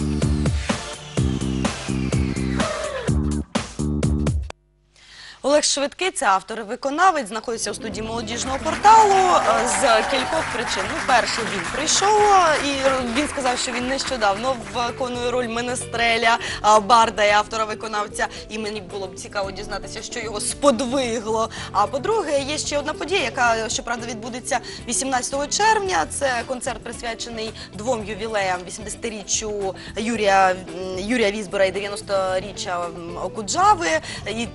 Thank you. Олег Швидкий, це автор і виконавець, знаходиться у студії молодіжного порталу е, з кількох причин. Ну, перше, він прийшов е, і він сказав, що він нещодавно виконує роль Менестреля, е, барда і автора-виконавця. І мені було б цікаво дізнатися, що його сподвигло. А по-друге, є ще одна подія, яка щоправда відбудеться 18 червня. Це концерт присвячений двом ювілеям: 80-річчю Юрія Юрія Візбора і 90-річчя Окуджави.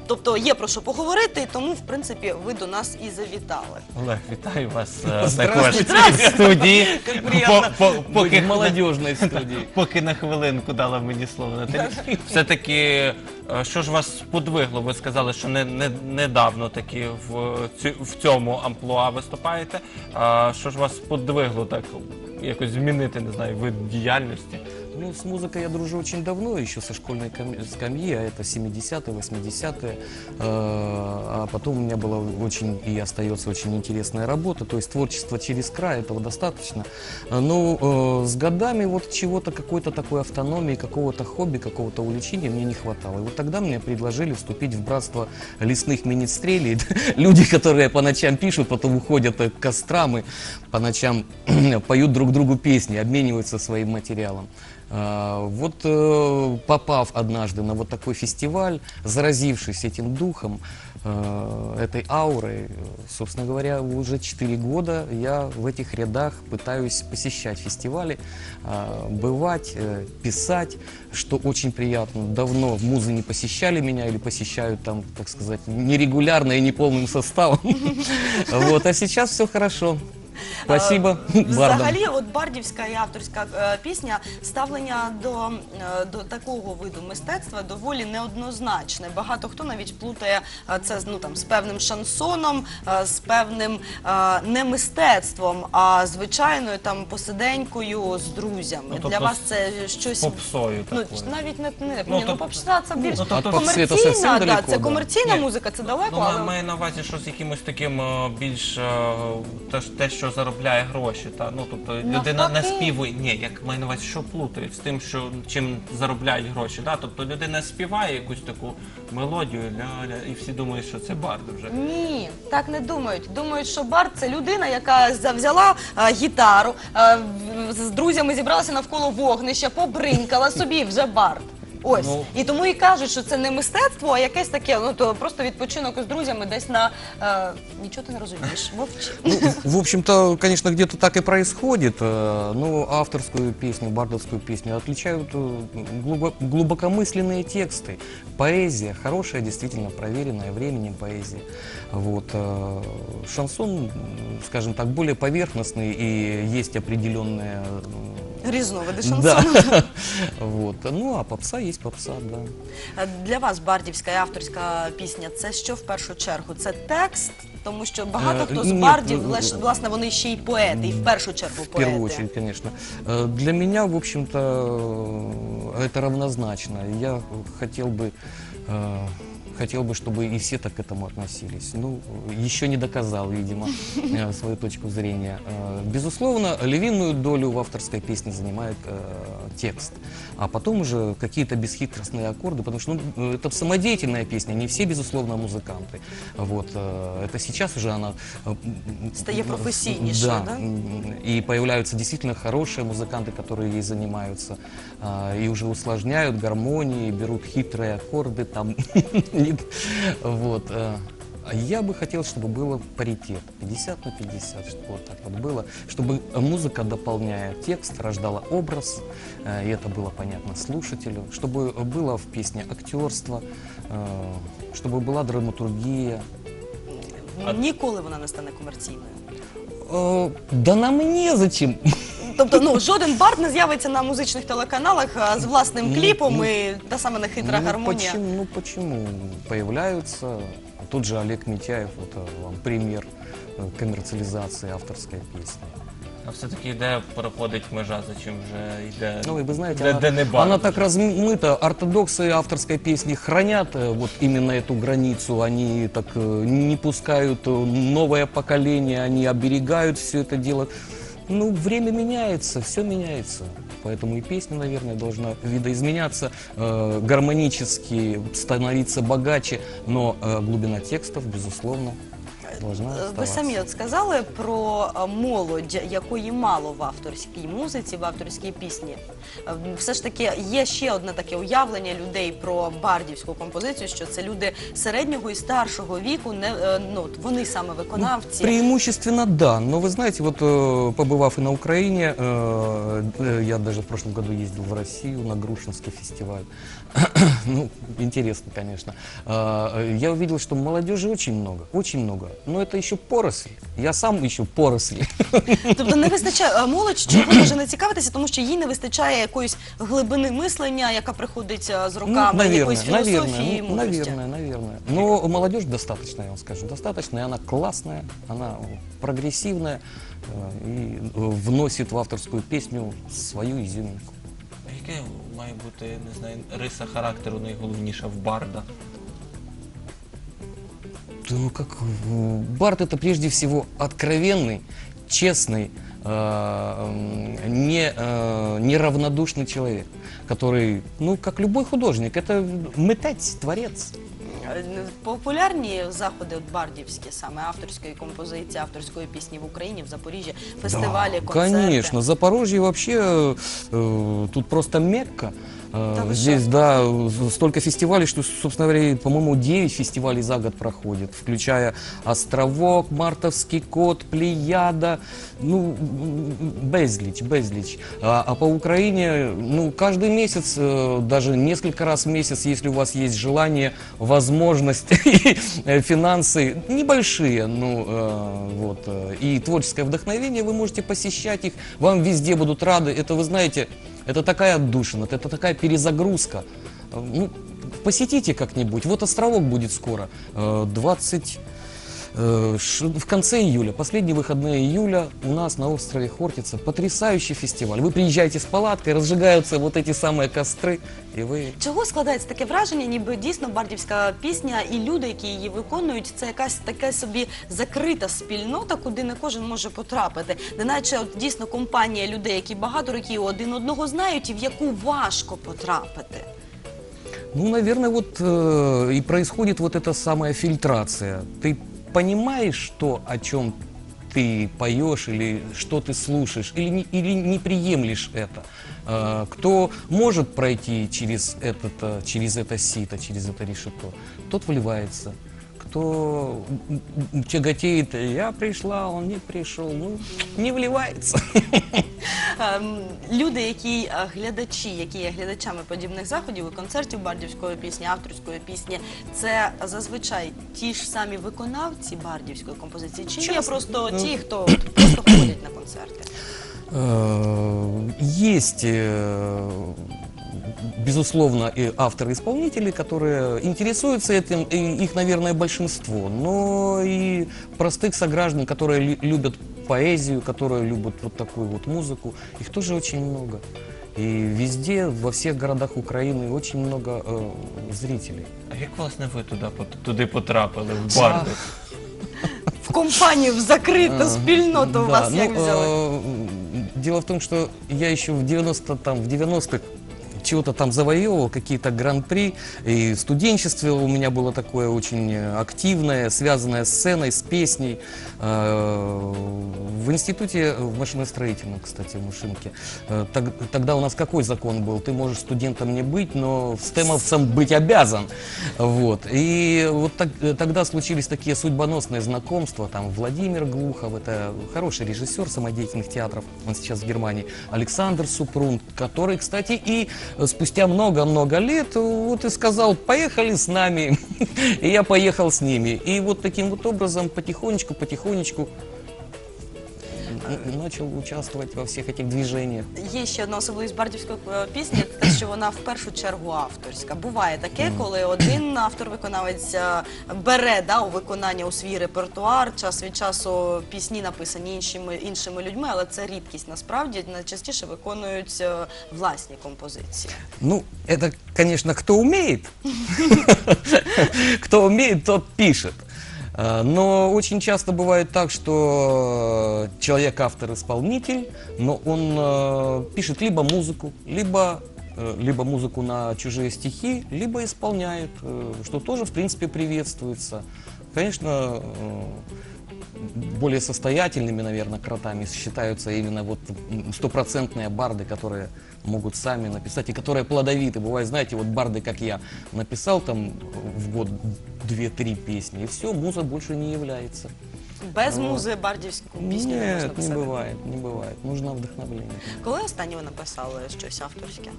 Тобто є про що поговорити, тому в принципі ви до нас і завітали. Олег, вітаю вас е, також в студії. Как приятно По- по- быть поки, на хвилинку дала мені слово Наталі. Все-таки, е, що ж вас подвигло? Ви сказали, що не, не, недавно таки в, цю, в цьому амплуа виступаєте. А що ж вас подвигло так якось змінити, не знаю, вид діяльності? Ну, с музыкой я дружу очень давно, еще со школьной скамьи, а это 70-е, 80-е. Э, А потом у меня была очень и остается очень интересная работа, то есть творчество через край, этого достаточно. Э, Но э, с годами вот чего-то, какой-то такой автономии, какого-то хобби, какого-то увлечения мне не хватало. И вот тогда мне предложили вступить в братство лесных министрелей. Люди, которые по ночам пишут, потом уходят к кострам и по ночам поют друг другу песни, обмениваются своим материалом. А, Вот э, попав однажды на вот такой фестиваль, заразившись этим духом, э, этой аурой, э, собственно говоря, уже 4 года я в этих рядах пытаюсь посещать фестивали, а, бывать, писать, что очень приятно. Давно музы не посещали меня или посещают там, так сказать, нерегулярно и неполным составом. Вот, а сейчас все хорошо. Спасибо бардам. Взагалі, от бардівська і авторська е, пісня ставлення до, е, до такого виду мистецтва доволі неоднозначне. Багато хто навіть плутає е, це з, ну, там, з певним шансоном, е, з певним е, не мистецтвом, а звичайною там посиденькою з друзями. Ну, Для тобто вас це щось попсою Ну, такою. навіть не, не, Ну, ні, ну, тобто- попса це більш ну, тобто- попси це комерційна, зовсім да, далеко, це да. комерційна Ні. музика, це далеко, Ну, але має на увазі, що з якимось таким е, більш е, те, ж- те, що заробляє гроші. Та? Ну, тобто людина Навпаки. наспівує. Ні, як на увазі, що плутають з тим, що чим заробляють гроші. Да? Тобто людина співає якусь таку мелодію, ля-ля, і всі думають, що це бард вже. Ні, так не думають. Думають, що Барт це людина, яка взяла е, гітару, в- з друзями зібралася навколо вогнища, побринькала собі вже Барт. Ось Ну. і тому і кажуть, що це не мистецтво, а якесь таке, ну то просто відпочинок з друзями десь на е, нічого ти не розумієш. Мовчи. Ну, в общем-то, конечно, где-то так и происходит. э, Но авторскую песню, бардовскую песню отличают э, глубо- глубокомысленные тексты. Поэзия, хорошая, действительно проверенная временем поэзия. Вот. э, Шансон, м, скажем так, более поверхностный и есть определенная... м, Різновиди шансону. Да. Вот. Ну, а попса есть попса, да. Е, Для вас бардівська і авторська пісня це що в першу чергу? Це текст, тому що багато Е, хто з ні, бардів, ну, леш- власне, вони ще й поети, і в першу чергу В поети. первую очередь, конечно. Э, Для меня, в общем-то, э, это равнозначно. Я хотел бы, э, хотел бы, чтобы и все так к этому относились. Ну, еще не доказал, видимо, э, свою точку зрения. Э, Безусловно, львиную долю в авторской песне занимает э, текст, а потом уже какие-то бесхитростные аккорды, потому что ну, это самодеятельная песня, не все, безусловно, музыканты. Вот, э, это сейчас уже она... э, м, Стає м, професійніше, да, да? М, И появляются действительно хорошие музыканты, которые ей занимаются. а, И уже усложняют гармонии, берут хитрые аккорды там. Вот. э. А я бы хотел, чтобы было паритет. 50 на 50, чтобы вот так вот было. Чтобы музыка, дополняя текст, рождала образ, э, и это было понятно слушателю. Чтобы было в песне актерство, э, чтобы была драматургия, Ніколи вона не стане комерційною. Э, Да нам незачем. Тобто, ну жоден бард не з'явиться на музичних телеканалах а, з власним Ну, кліпом ну, і та сама нехитра ну, гармонія. Почему, ну почему появляются? Тот же Олег Митяев, вот э, вам пример э, коммерциализации авторской песни. А все-таки де проходить межа, за чим вже йде. Ну и вы знаете, де, она, де не бард она вже? так размыта. Ортодоксы авторской песни хранят э, вот именно эту границу. Они так э, не пускают э, новое поколение, они оберегают все это дело. Ну, время меняется, все меняется. Поэтому и песня, наверное, должна видоизменяться, э, гармонически становиться богаче, но э, глубина текстов, безусловно, должна Ви оставаться. самі от сказали про е, молодь, якої мало в авторській музиці, в авторській пісні. Е, Все ж таки є ще одне таке уявлення людей про бардівську композицію, що це люди середнього і старшого віку, не е, ну от вони саме виконавці. Преимущественно да, но вы знаете, вот э, побывав и на Украине, э, э, я даже в прошлом году ездил в Россию на Грушинский фестиваль. ну, интересно, конечно. Э, я увидел, что молодежи очень много, очень много. Но это еще поросль. Я сам еще поросль. Тобто не вистачає е, молодь, чого може не цікавитися, тому що їй не вистачає якоїсь глибини мислення, яка приходить е, з роками, якоїсь філософії, ну, мудрості. наверное, наверное. Но молодежь достаточно, я вам скажу, достаточно, и она классная, она прогрессивная э, и э, вносит в авторскую песню свою изюминку. А Яке має бути, не знаю, риса характеру найголовніша в барда? Да ну как, э, Барт это прежде всего откровенный, честный, э, м, не, э, неравнодушный человек, который, ну как любой художник, это митець, творець. Е, Популярні заходи от бардівські, саме авторської композиції, авторської пісні в Україні, в Запоріжжі, фестивалі, Да, концерти. Конечно, Запорожье вообще э, э, тут просто Мекка. Да вы Здесь, да, столько фестивалей, что, собственно говоря, по-моему, 9 фестивалей за год проходит, включая Островок, Мартовский кот, Плеяда, ну, безлич, безлич. А, а по Украине, ну, каждый месяц, э, даже несколько раз в месяц, если у вас есть желание, возможность финансы небольшие, ну, э, вот, э, и творческое вдохновение, вы можете посещать их, вам везде будут рады. Это, вы знаете, это такая отдушина, это такая перезагрузка. Э, Ну, посетите как-нибудь. Вот островок будет скоро, э, 20 э, ш- в конце июля, последние выходные июля у нас на острове Хортица потрясающий фестиваль. Вы приезжаете с палаткой, разжигаются вот эти самые костры, и вы Чого складається таке враження, ніби дійсно бардівська пісня і люди, які її виконують, це якась така собі закрита спільнота, куди не кожен може потрапити. Неначе от дійсно компанія людей, які багато років один одного знають, і в яку важко потрапити. Ну, наверное, вот э, и происходит вот эта самая фильтрация. Ты понимаешь то, о чем ты поешь или что ты слушаешь, или не, или не приемлешь это. Э, кто может пройти через, этот, э, через это сито, через это решето, тот вливается. Кто тяготеет, я пришла, он не пришел, ну, не вливается. Ем, Люди, які е, глядачі, які є глядачами подібних заходів і концертів бардівської пісні, авторської пісні, це зазвичай ті ж самі виконавці бардівської композиції, чи є Часто. просто Ну. ті, хто от просто ходять на концерти? Э, Есть, э, безусловно, и авторы-исполнители, которые интересуются этим, и их, наверное, большинство, но и простых сограждан, которые лю- любят поэзию, которые любят вот такую вот музыку, их тоже очень много. И везде, во всех городах Украины очень много э, зрителей. А як власне ви туди, пот- туди потрапили в барди? В компанію, в закриту А, спільноту да, вас ну, як взяли? э, дело в том, что я еще в 90 там в 90-х чего-то там завоевывал, какие-то гран-при. И в студенчестве у меня было такое очень э, активное, связанное с сценой, с песней. Э, В институте, в машиностроительном, кстати, в Машинке, э, тог- тогда у нас какой закон был? Ты можешь студентом не быть, но стемовцем быть обязан. Вот. И вот так- тогда случились такие судьбоносные знакомства. Там Владимир Глухов, это хороший режиссер самодеятельных театров, он сейчас в Германии. Александр Супрун, который, кстати, и спустя много-много лет вот и сказал, поехали с нами. И я поехал с ними. И вот таким вот образом потихонечку, потихонечку н- начал участвовать во всех этих движениях. Є ще одна особливість бардівської е, пісні, те, що вона в першу чергу авторська. Буває таке, коли один автор-виконавець е, бере да, у виконання у свій репертуар, час від часу пісні написані іншими, іншими людьми, але це рідкість насправді найчастіше виконують е, власні композиції. Ну, это, конечно, кто умеет. Кто умеет, тот пишет. Э, Но очень часто бывает так, что э, человек автор-исполнитель, но он э, пишет либо музыку, либо либо музыку на чужие стихи, либо исполняет, что тоже, в принципе, приветствуется. Конечно, более состоятельными, наверное, кротами считаются именно вот стопроцентные барды, которые могут сами написать и которые плодовиты. Бывает, знаете, вот барды, как я, написал там в год две-три песни, и все, муза больше не является. Без музи бардівську пісню не можна Нет, не писати. бывает, не бывает. Нужно вдохновление. Коли останнє ви написали щось авторське?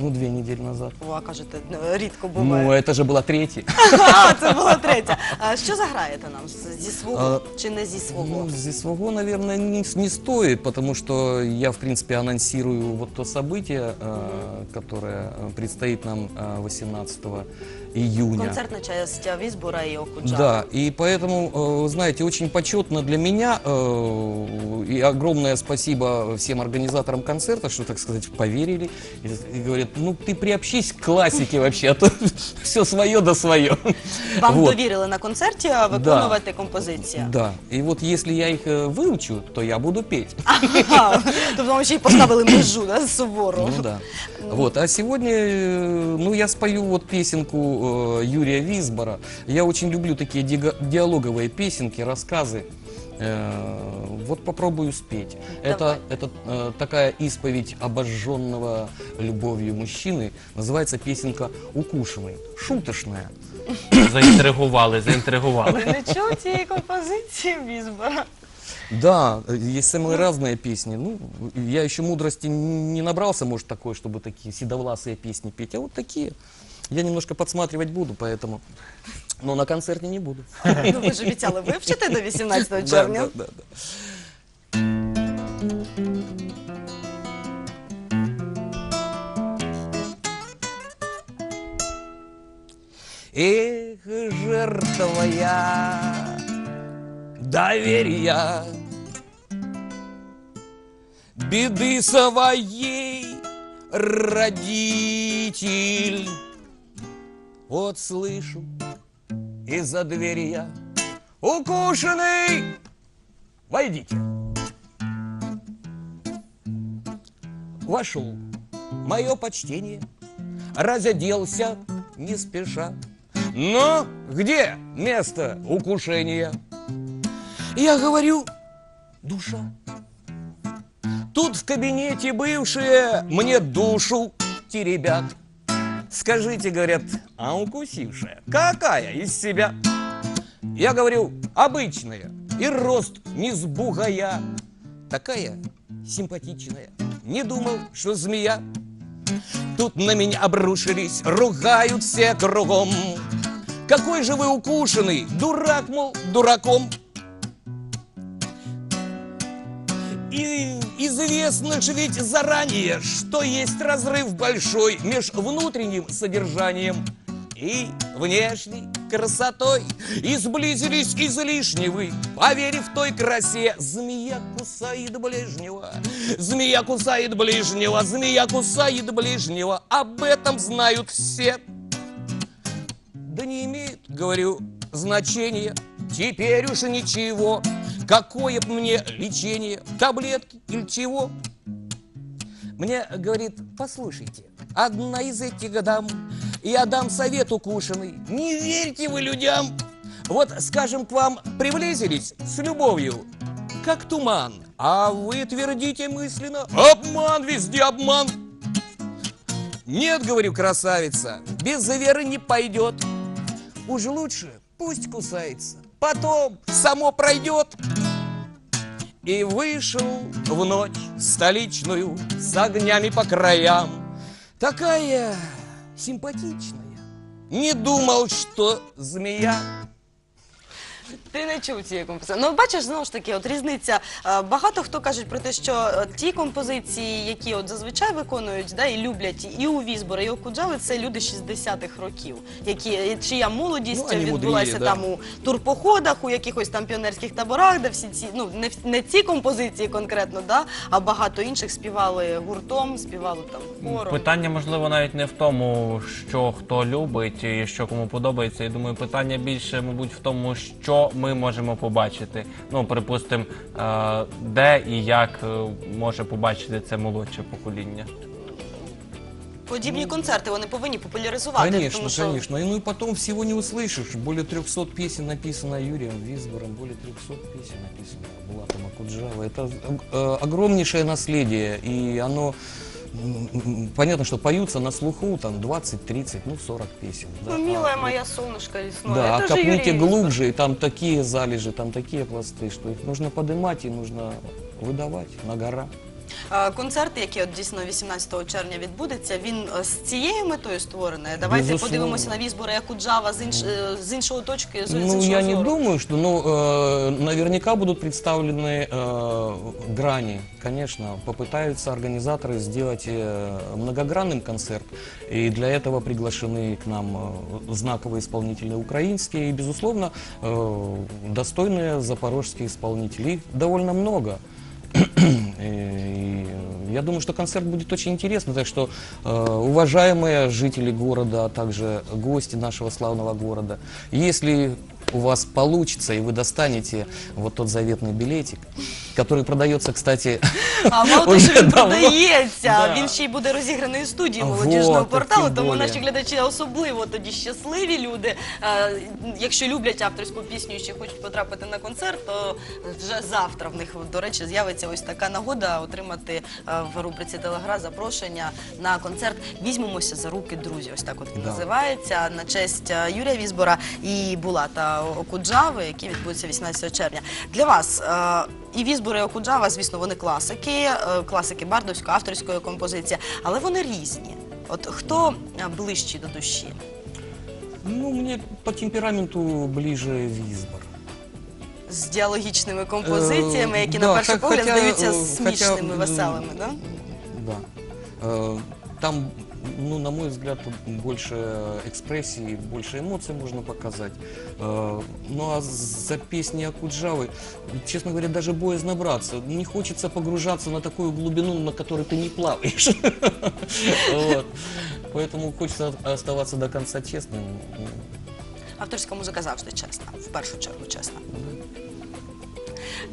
Ну, две недели назад. О, а кажете, ну, рідко буває. Ну, это же была третья. А, це була третя. А що заграєте нам з- зі свого чи не зі свого? Ну, здесь свого, наверное, не, не стоит, потому что я, в принципе, анонсирую вот то событие, э, которое э, предстоит нам э, 18 июня. Концертна часть Візбора і Окуджава. Да, и поэтому, э, вы знаете, очень почетно для меня э, и огромное спасибо всем организаторам концерта, что, так сказать, поверили и, и говорят, ну ты приобщись к классике вообще, а то все свое да свое. Вам Вот. довірили на концерті виконувати композиції. Да, и вот если я их э, выучу, то я буду петь. Ага. Тобто вам ще й поставили межу да, сувору. Ну да. Вот, а сегодня, э, ну, я спою вот песенку э, Юрия Висбора. Я очень люблю такие дига- диалоговые песенки, рассказы. Э, Вот попробую спеть. Это, Давай. это э, такая исповедь обожженного любовью мужчины. Называется песенка «Укушенный». Шуточная. Заінтригували, заінтригували. Ви не чув цієї композиції Візбора? Да, э, есть самые разные песни. Ну, я еще мудрости не набрался, может, такой, чтобы такие седовласые песни петь. А вот такие. Я немножко подсматривать буду, поэтому... Но на концерте не буду. Ну ви ж обіцяли вивчити до 18 Да, червня. да, да, да. Эх, жертва я доверия, беды своей родитель. Вот слышу из-за двери я укушенный. Войдите. Вошел. Мое почтение. Разоделся не спеша. Но где место укушения? Я говорю, душа. Тут в кабинете бывшие мне душу теребят. Скажите, говорят, а укусившая какая из себя? Я говорю, обычная, и рост не сбугая. Такая симпатичная, не думал, что змея. Тут на меня обрушились, ругают все кругом. Какой же вы укушенный, дурак, мол, дураком. И известно же ведь заранее, что есть разрыв большой между внутренним содержанием и внешней красотой. И сблизились излишне вы, поверив той красе. Змея кусает ближнего, змея кусает ближнего, змея кусает ближнего. Об этом знают все. Да не имеет, говорю, значения. Теперь уж ничего. Какое мне лечение, таблетки или чего? Мне говорит, послушайте, одна из этих дам, я дам совет укушенный, не верьте вы людям. Вот, скажем, к вам приблизились с любовью, как туман, а вы твердите мысленно, обман, везде обман. Нет, говорю, красавица, без веры не пойдет. Уж лучше пусть кусается, потом само пройдет. И вышел в ночь столичную с огнями по краям. Такая симпатичная. Не думал, что змея. Ти не чув цієї композиції. Ну, бачиш, знову ж таки, от різниця. Е, Багато хто кажуть про те, що е, ті композиції, які от зазвичай виконують, да, і люблять і у Візбора, і у Куджави, це люди 60-х років, які чия молодість Ну, вони відбулася мудріє, да. там у турпоходах, у якихось там піонерських таборах, де всі ці ну не, в- не ці композиції конкретно, да, а багато інших співали гуртом, співали там хором. Питання, можливо, навіть не в тому, що хто любить і що кому подобається. Я думаю, питання більше, мабуть, в тому, що ми можемо побачити. Ну, припустимо, е, де і як е, може побачити це молодше покоління. Подібні концерти вони повинні популяризувати. Конечно, тому що конечно. И, ну и потом всего не услышишь. Более 300 песен написано Юрием Визбором, более 300 песен написано Булатом Акуджава. Это э, огромнейшее наследие, и оно... Понятно, что поются на слуху там 20, 30, ну 40 песен. да. ну, милая А, моя солнышко лесное. Да, а это же копните глубже, и там такие залежи, там такие пласты, что их нужно поднимать и нужно выдавать на гора. Е, Концерт, який от дійсно 18 червня відбудеться, він е, з цією метою створений. Давайте Безусловно. подивимося на Візбора Якуджава з, інш, е, з іншого точки, з, з Ну, іншого я не зору. думаю, что, ну, э, наверняка будут представлены э, грани. Конечно, попытаются организаторы сделать э, многогранным концерт. И для этого приглашены к нам э, знаковые исполнители украинские и, безусловно, э, достойные запорожские исполнители. Их довольно много. И я думаю, что концерт будет очень интересный, так что э, уважаемые жители города, а также гости нашего славного города, если у вас получится и вы достанете вот тот заветный билетик, который продается, кстати, А мало того, що уже він давно. продається, Да. він ще й буде розіграний у студії А молодіжного вот, порталу, тим тому более. наші глядачі особливо тоді щасливі люди. Е, Якщо люблять авторську пісню і ще хочуть потрапити на концерт, то вже завтра в них, до речі, з'явиться ось така нагода отримати е, в рубриці Телегра запрошення на концерт Візьмемося за руки, друзі. Ось так от він Да. називається на честь е, Юрія Візбора і Булата Окуджави, який відбудеться 18 червня. Для вас е, і Візбор, і Окуджава, звісно, вони класики, е, класики бардовської, авторської композиції, але вони різні. От хто е, ближчий до душі? ну, мне по темпераменту ближе Визбор. З діалогічними композиціями, Е, які да, на перший погляд здаються смішними, хоча, веселими, да? Да. Э, Там, ну, на мой взгляд, больше экспрессии, больше эмоций можно показать. Э, Ну а за песни Акуджавы, честно говоря, даже боязно браться. Не хочется погружаться на такую глубину, на которой ты не плаваешь. Вот. Поэтому хочется оставаться до конца честным. Авторська музика завжди чесна, в першу чергу чесна.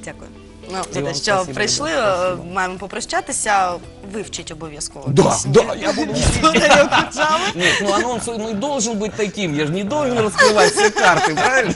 Дякую. Ну, за те, вам що спасибо, прийшли, да, е, спасибо. маємо попрощатися. Вивчіть обов'язково. Да, пісню да, я буду Візбора і Окуджави. Нет, ну анонс ну, и должен быть таким. Я же не должен раскрывать все карты, правильно?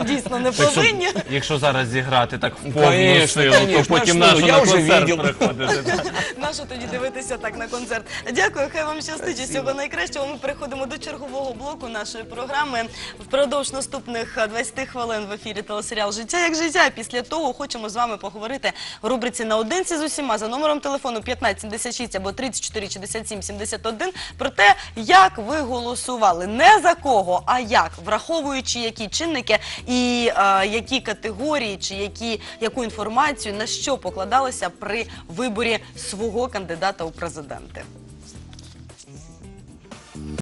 Дійсно, не Так що, повинні. якщо зараз зіграти так в повну Конечно, силу, то конечно, потім а що, нашу я на вже концерт видів. приходити. Нащо тоді дивитися так на концерт? Дякую, хай вам щастить Спасибо. всього найкращого. Ми переходимо до чергового блоку нашої програми. Впродовж наступних е, 20 хвилин в ефірі телесеріал Життя як життя. Після того хочемо з вами поговорити в рубриці наодинці з усіма за номером телефону 1576 або 34 67 71 про те, як ви голосували. Не за кого, а як, враховуючи які чинники і е, які категорії, чи які, яку інформацію на що покладалися при виборі свого кандидата у президенти.